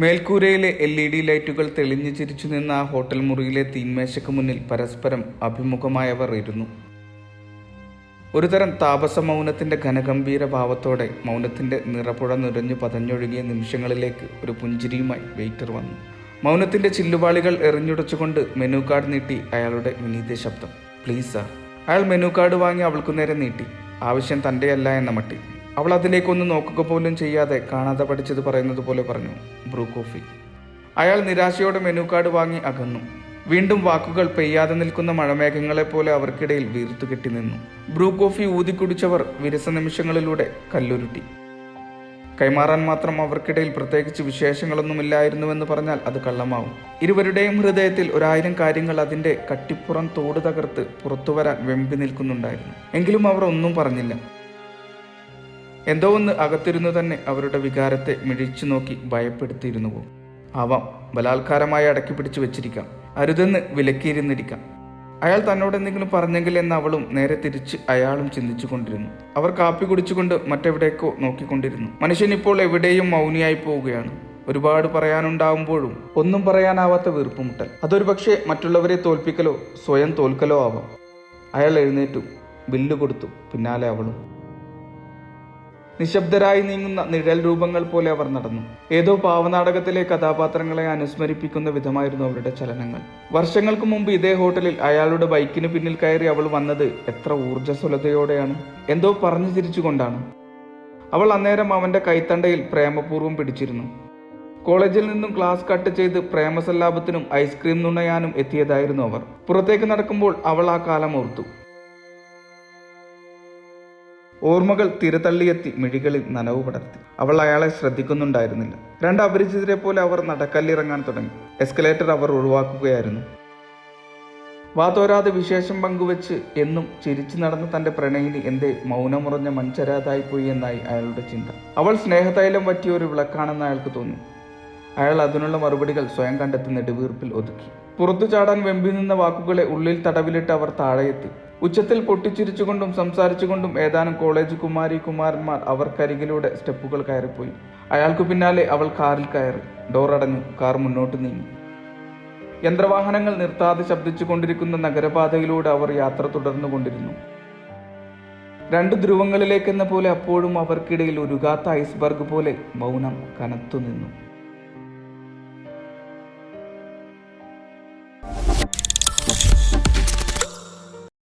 മേൽക്കൂരയിലെ L E D ലൈറ്റുകൾ തെളിഞ്ഞു ചിരിച്ചു നിന്ന ആ ഹോട്ടൽ മുറിയിലെ തീന്മേശയ്ക്ക് മുന്നിൽ പരസ്പരം അഭിമുഖമായവർ ഇരുന്നു. ഒരുതരം താപസ മൗനത്തിന്റെ ഘനഗംഭീര ഭാവത്തോടെ മൗനത്തിന്റെ നിറപ്പുഴ നിറഞ്ഞു പതഞ്ഞൊഴുകിയ നിമിഷങ്ങളിലേക്ക് ഒരു പുഞ്ചിരിയുമായി വെയിറ്റർ വന്നു. മൗനത്തിന്റെ ചില്ലുപാളികൾ എറിഞ്ഞുടച്ചുകൊണ്ട് മെനു കാർഡ് നീട്ടി അയാളുടെ വിനീത ശബ്ദം. പ്ലീസ് സാർ അയാൾ മെനു കാർഡ് വാങ്ങി അവൾക്കു നേരെ നീട്ടി. ആവശ്യം തന്റെയല്ല എന്ന മട്ടിൽ അവൾ അതിലേക്കൊന്ന് നോക്കുക പോലും ചെയ്യാതെ കാണാതെ പഠിച്ചത് പറയുന്നത് പോലെ പറഞ്ഞു ബ്രൂ കോഫി. അയാൾ നിരാശയോടെ മെനു കാർഡ് വാങ്ങി അകന്നു. വീണ്ടും വാക്കുകൾ പെയ്യാതെ നിൽക്കുന്ന മഴമേഘങ്ങളെ പോലെ അവർക്കിടയിൽ വീർത്തു കെട്ടി നിന്നു. ബ്രൂ കോഫി ഊതിക്കുടിച്ചവർ വിരസ നിമിഷങ്ങളിലൂടെ കല്ലുരുട്ടി. കൈമാറാൻ മാത്രം അവർക്കിടയിൽ പ്രത്യേകിച്ച് വിശേഷങ്ങളൊന്നുമില്ലായിരുന്നുവെന്ന് പറഞ്ഞാൽ അത് കള്ളമാവും. ഇരുവരുടെയും ഹൃദയത്തിൽ ഒരായിരം കാര്യങ്ങൾ അതിന്റെ കട്ടിപ്പുറം തോട് തകർത്ത് പുറത്തുവരാൻ വെമ്പി നിൽക്കുന്നുണ്ടായിരുന്നു. എങ്കിലും അവർ ഒന്നും പറഞ്ഞില്ല. എന്തോ ഒന്ന് അകത്തിരുന്നു തന്നെ അവരുടെ വികാരത്തെ മിഴിച്ചു നോക്കി ഭയപ്പെടുത്തിയിരുന്നുവോ? ആവാം ബലാത്കാരമായി അടക്കി പിടിച്ചു വെച്ചിരിക്കാം. അരുതെന്ന് വിലക്കിയിരുന്നിരിക്കാം. അയാൾ തന്നോട് എന്തെങ്കിലും പറഞ്ഞെങ്കിൽ എന്ന് അവളും നേരെ തിരിച്ച് അയാളും ചിന്തിച്ചു കൊണ്ടിരുന്നു അവർ കാപ്പി കുടിച്ചുകൊണ്ട് മറ്റെവിടേക്കോ നോക്കിക്കൊണ്ടിരുന്നു. മനുഷ്യൻ ഇപ്പോൾ എവിടെയും മൗനിയായി പോവുകയാണ്. ഒരുപാട് പറയാനുണ്ടാവുമ്പോഴും ഒന്നും പറയാനാവാത്ത വീർപ്പുമുട്ടൽ. അതൊരു പക്ഷേ മറ്റുള്ളവരെ തോൽപ്പിക്കലോ സ്വയം തോൽക്കലോ ആവാം. അയാൾ എഴുന്നേറ്റു. ബില്ല് കൊടുത്തു. പിന്നാലെ അവളും. നിശബ്ദരായി നീങ്ങുന്ന നിഴൽ രൂപങ്ങൾ പോലെ അവർ നടന്നു. ഏതോ പാവനാടകത്തിലെ കഥാപാത്രങ്ങളെ അനുസ്മരിപ്പിക്കുന്ന വിധമായിരുന്നു അവരുടെ ചലനങ്ങൾ. വർഷങ്ങൾക്ക് മുമ്പ് ഇതേ ഹോട്ടലിൽ അയാളുടെ ബൈക്കിന് പിന്നിൽ കയറി അവൾ വന്നത് എത്ര ഊർജസ്വലതയോടെയാണ്. എന്തോ പറഞ്ഞു ചിരിച്ചുകൊണ്ടാണ്. അവൾ അന്നേരം അവന്റെ കൈത്തണ്ടയിൽ പ്രേമപൂർവം പിടിച്ചിരുന്നു. കോളേജിൽ നിന്നും ക്ലാസ് കട്ട് ചെയ്ത് പ്രേമസല്ലാപത്തിനും ഐസ്ക്രീം നുണയാനും എത്തിയതായിരുന്നു അവർ. പുറത്തേക്ക് നടക്കുമ്പോൾ അവൾ ആ കാലം ഓർത്തു. ഓർമ്മകൾ തിരതള്ളിയെത്തി മിഴികളിൽ നനവ് പടർത്തി. അവൾ അയാളെ ശ്രദ്ധിക്കുന്നുണ്ടായിരുന്നില്ല. രണ്ട് അപരിചിതരെ പോലെ അവർ നടക്കല്ലിറങ്ങാൻ തുടങ്ങി. എസ്കലേറ്റർ അവർ ഒഴിവാക്കുകയായിരുന്നു. വാതോരാതെ വിശേഷം പങ്കുവെച്ച് എന്നും ചിരിച്ചു നടന്ന തന്റെ പ്രണയിനി എന്തേ മൗനമുറഞ്ഞ മൺചരാതായി പോയി എന്നായി അയാളുടെ ചിന്ത. അവൾ സ്നേഹതൈലം പറ്റിയ ഒരു വിളക്കാണെന്ന് അയാൾക്ക് തോന്നി. അയാൾ അതിനുള്ള മറുപടികൾ സ്വയം കണ്ടെത്തി നെടുവീർപ്പിൽ ഒതുക്കി. പുറത്തു ചാടാൻ വെമ്പി നിന്ന വാക്കുകളെ ഉള്ളിൽ തടവിലിട്ട് അവർ താഴെയെത്തി. ഉച്ചത്തിൽ പൊട്ടിച്ചിരിച്ചുകൊണ്ടും സംസാരിച്ചുകൊണ്ടും ഏതാനും കോളേജ് കുമാരി കുമാരന്മാർ അവർക്കരികിലൂടെ സ്റ്റെപ്പുകൾ കയറിപ്പോയി. അയാൾക്കു പിന്നാലെ അവൾ കാറിൽ കയറി. ഡോർ അടഞ്ഞു. കാർ മുന്നോട്ട് നീങ്ങി. യന്ത്രവാഹനങ്ങൾ നിർത്താതെ ശബ്ദിച്ചു കൊണ്ടിരിക്കുന്ന നഗരപാതയിലൂടെ അവർ യാത്ര തുടർന്നു കൊണ്ടിരുന്നു. രണ്ട് ധ്രുവങ്ങളിലേക്കെന്ന പോലെ അപ്പോഴും അവർക്കിടയിൽ ഉരുകാത്ത ഐസ്ബർഗ് പോലെ മൗനം കനത്തു നിന്നു